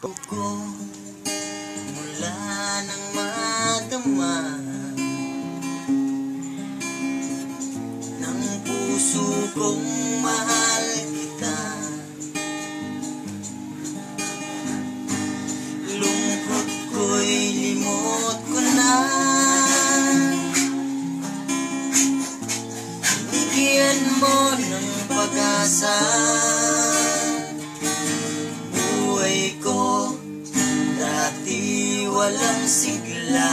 ko mula nang madama ng puso kong mahal kita. Lungkot ko'y limot ko na. Bigyan mo ng pag-asa walang sigla.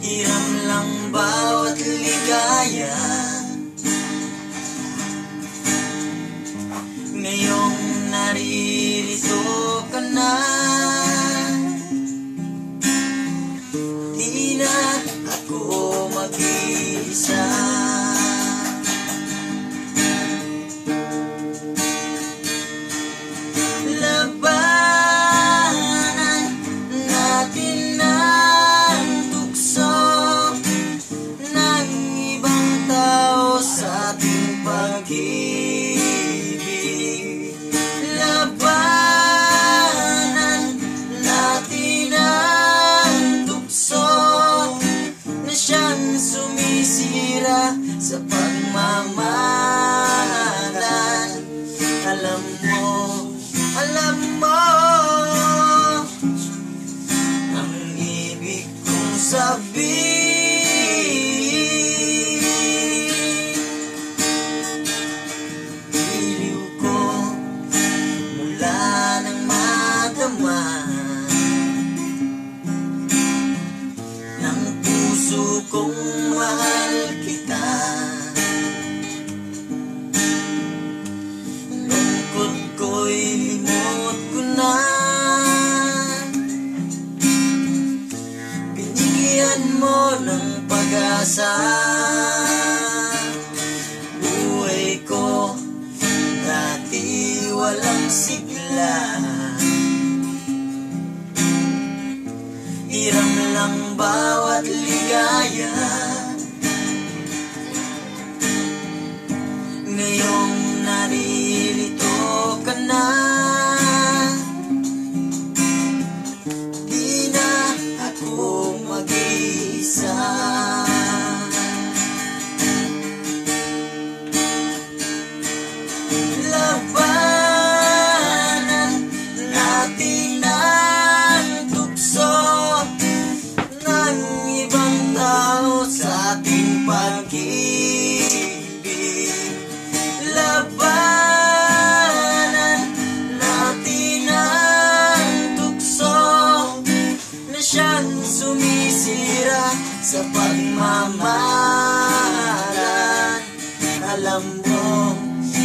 Hiram lang bawat ligaya. Ngayong naririto ka na Di na ako mag-isa sumisira sa pagmamahalan. Alam mo, alam mo Ang ibig kong sabihin kita Lungkot ko'y limot ko na. Binigyan mo ng pag-asa. Hiram lang bawat ligaya sa pagmamahalan. Alam mo,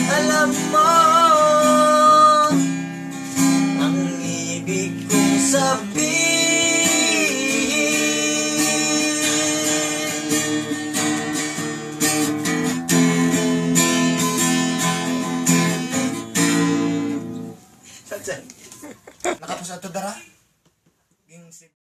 alam mo ang ibig kong sabihin. Nakapos na ito dara?